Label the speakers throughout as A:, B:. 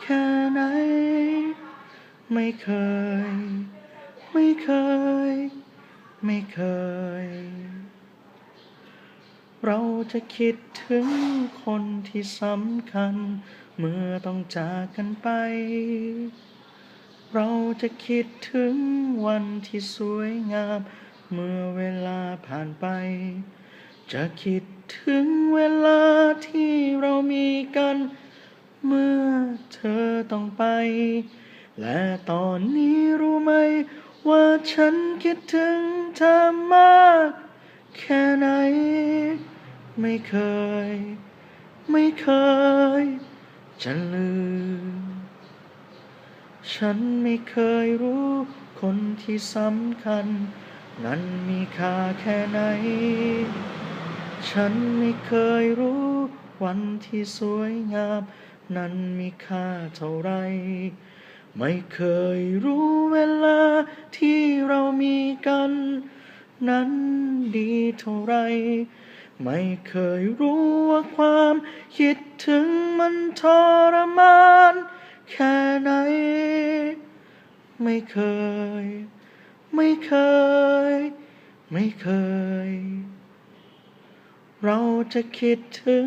A: แค่ไหน ไม่เคย ไม่เคย ไม่เคย เราจะคิดถึงคนที่สำคัญ เมื่อต้องจากกันไป เราจะคิดถึงวันที่สวยงาม เมื่อเวลาผ่านไป จะคิดถึงเวลาที่เรามีกัน เมื่อ เธอต้องไป และตอนนี้รู้ไหม ว่าฉันคิดถึงเธอมาก แค่ไหน ไม่เคย ไม่เคยจะลืม ฉันไม่เคยรู้คนที่สำคัญ นั้นมีค่าแค่ไหน ฉันไม่เคยรู้วันที่สวยงาม นั้นมีค่าเท่าไร ไม่เคยรู้เวลาที่เรามีกัน นั้นดีเท่าไร ไม่เคยรู้ว่าความคิดถึงมันทรมาน แค่ไหน ไม่เคย ไม่เคย ไม่เคย เราจะคิดถึง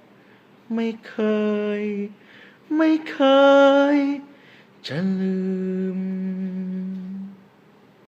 A: ไม่เคย ไม่เคย จะลืม